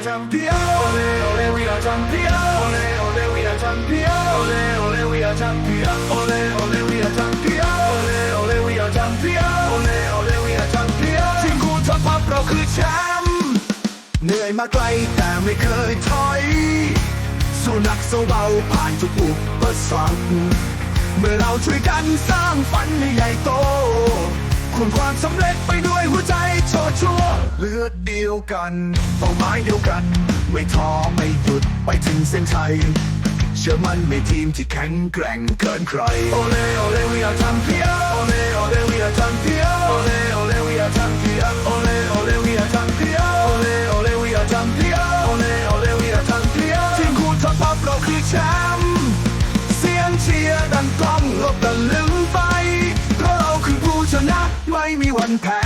are champion. Ole, ole, we are champion. Ole, ole, we are champion. Ole, ole, we are champion. Ole, ole, we are champion. Ole, ole, we are champion. Ole, ole, we are champion. ทีมคูณท็อปพับเราคือแชมป์เหนื่อยมาไกลแต่ไม่เคยถอยสู้หนักสู้เบาผ่านทุกอุปสรรคเมื่อเราช่วยกันสร้างฝันให้ใหญ่โตคุณความสำเร็จไปด้วยหัวใจโชัวเลือดเดียวกันเป้าหมายเดียวกัน ไม่ท้อไม่หยุดไปถึงเส้นชัยเชื่อมั่นในทีมที่แข็งแกร่งเกินใครโอเลโอเล we are champion โอเลโอเล we are champion โอเลโอเล we are champion โอเลโอเล we are champion โอเลโอเล we are champion โอเลโอเล we are champion ทีมคุณท็อปพับเราคือแชมป์เสียงเชียร์ดังกล้องลบตะลึงไปเพราะเราคือผู้ชนะไม่มีวันแพ้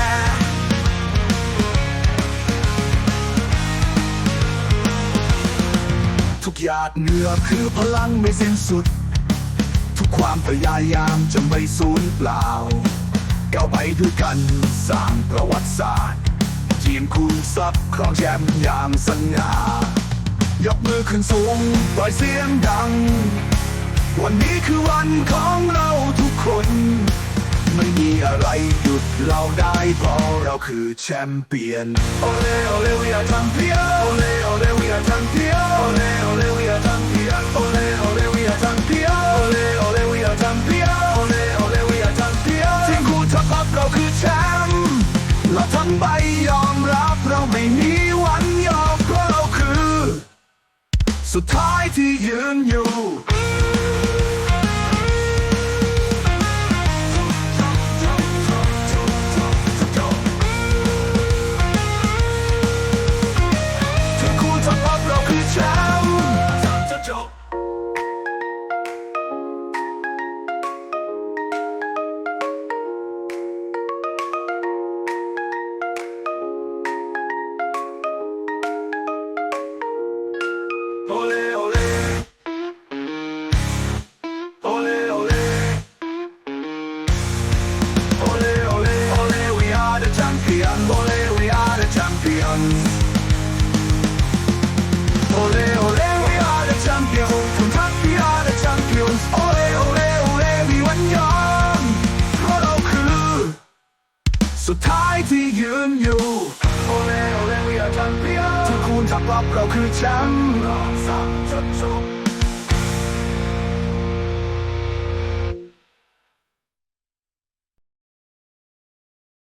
ทุกหยาดเหงื่อคือพลังไม่สิ้นสุด ทุกความพยายามจะไม่สูญเปล่าก้าวไปด้วยกันสร้างประวัติศาสตร์ ทีมคูณทรัพย์ครองแชมป์อย่างสง่ายกมือขึ้นสูงปล่อยเสียงดัง วันนี้คือวันของเราทุกคน ไม่มีอะไรหยุดเราได้เพราะเราคือแชมเปี้ยน โอเลโอเล we are champion โอเลโอาทั้งใบยอมรับเราไม่มีวันยอมเพราะเราคือ สุดท้ายที่ยืนอยู่ โอเลอเล we are champion ที่คุณทักรับเราคือแชมป์